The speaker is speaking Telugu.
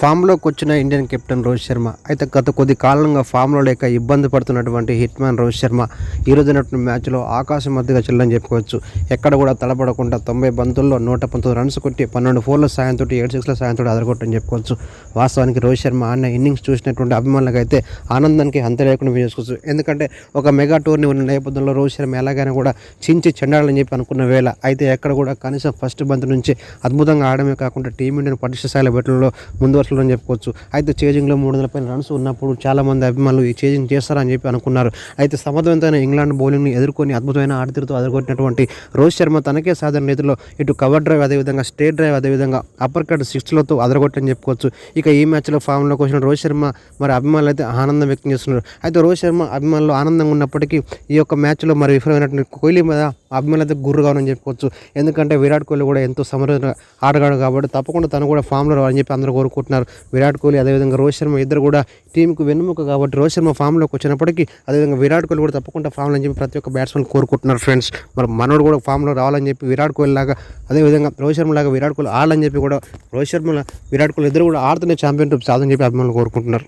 ఫామ్లోకి వచ్చిన ఇండియన్ కెప్టెన్ రోహిత్ శర్మ. అయితే గత కొద్ది కాలంగా ఫామ్లో లేక ఇబ్బంది పడుతున్నటువంటి హిట్ మ్యాన్ రోహిత్ శర్మ ఈ రోజు మ్యాచ్లో ఆకాశం మధ్యగా చెల్లని చెప్పుకోవచ్చు. ఎక్కడ కూడా తలపడకుండా తొంభై బంతుల్లో నూట పంతొమ్మిది రన్స్ కొట్టి పన్నెండు ఫోర్ల సాయంతో ఏడు సిక్స్ల సాయంతో అదరగొట్టని చెప్పుకోవచ్చు. వాస్తవానికి రోహిత్ శర్మ ఆడిన ఇన్నింగ్స్ చూసినటువంటి అభిమానులకు అయితే ఆనందానికి అంత లేకుండా చేసుకోవచ్చు. ఎందుకంటే ఒక మెగా టోర్ని ఉన్న నేపథ్యంలో రోహిత్ శర్మ ఎలాగైనా కూడా చించి చెండాలని చెప్పి అనుకున్న వేళ అయితే ఎక్కడ కూడా కనీసం ఫస్ట్ బంత్ నుంచి అద్భుతంగా ఆడమే కాకుండా టీమిండియన్ పటిష్ట స్థాయిలో పెట్టడంలో ముందు చేస్తున్నాడు అని చెప్పుకోవచ్చు. అయితే చేజింగ్లో మూడు వందల పైన రన్స్ ఉన్నప్పుడు చాలామంది అభిమానులు ఈ చేజింగ్ చేస్తారని చెప్పి అనుకున్నారు. అయితే సమర్థవంతమైన ఇంగ్లాండ్ బౌలింగ్ని ఎదుర్కొని అద్భుతమైన ఆడతీరుతో ఎదుర్కొట్టినటువంటి రోహిత్ శర్మ తనకే సాధారణ రీతిలో ఇటు కవర్ డ్రైవ్ అదేవిధంగా స్టేట్ డ్రైవ్ అదేవిధంగా అప్పర్ కట్ సిక్స్లతో అదరగొట్టని చెప్పుకోవచ్చు. ఇక ఈ మ్యాచ్లో ఫామ్లోకి వచ్చిన రోహిత్ శర్మ మరి అభిమానులు అయితే ఆనందం వ్యక్తం చేస్తున్నారు. అయితే రోహిత్ శర్మ అభిమానులు ఆనందంగా ఉన్నప్పటికీ ఈ యొక్క మ్యాచ్లో మరి విఫలమైనటువంటి కోహ్లీ మీద అభిమానులు అయితే గుర్రు కావాలని చెప్పుకోవచ్చు. ఎందుకంటే విరాట్ కోహ్లీ కూడా ఎంతో సమర్థ ఆటగాడు కాబట్టి తప్పకుండా తను కూడా ఫామ్లో రావాలని చెప్పి అందరూ కోరుకుంటున్నారు. విరాట్ కోహ్లీ అదేవిధంగా రోహిత్ శర్మ ఇద్దరు కూడా టీంకు వెన్నుముక కాబట్టి రోహిత్ శర్మ ఫామ్లోకి వచ్చినప్పటికీ అదేవిధంగా విరాట్ కోహ్లీ కూడా తప్పకుండా ఫామ్లో అని చెప్పి ప్రతి ఒక్క బ్యాట్స్మెన్ కోరుకుంటున్నారు ఫ్రెండ్స్. మరి మనోడు కూడా ఫామ్లో రావాలని చెప్పి విరాట్ కోహ్లీ లాగా అదేవిధంగా రోహిత్ శర్మ లాగా విరాట్ కోహ్లీ ఆడాలని చెప్పి కూడా రోహిత్ శర్మ విరాట్ కోహ్లీ ఇద్దరు కూడా ఆడుతున్న ఛాంపియన్షిప్ ట్రిప్ సాధని చెప్పి అభిమానులు కోరుకుంటున్నారు.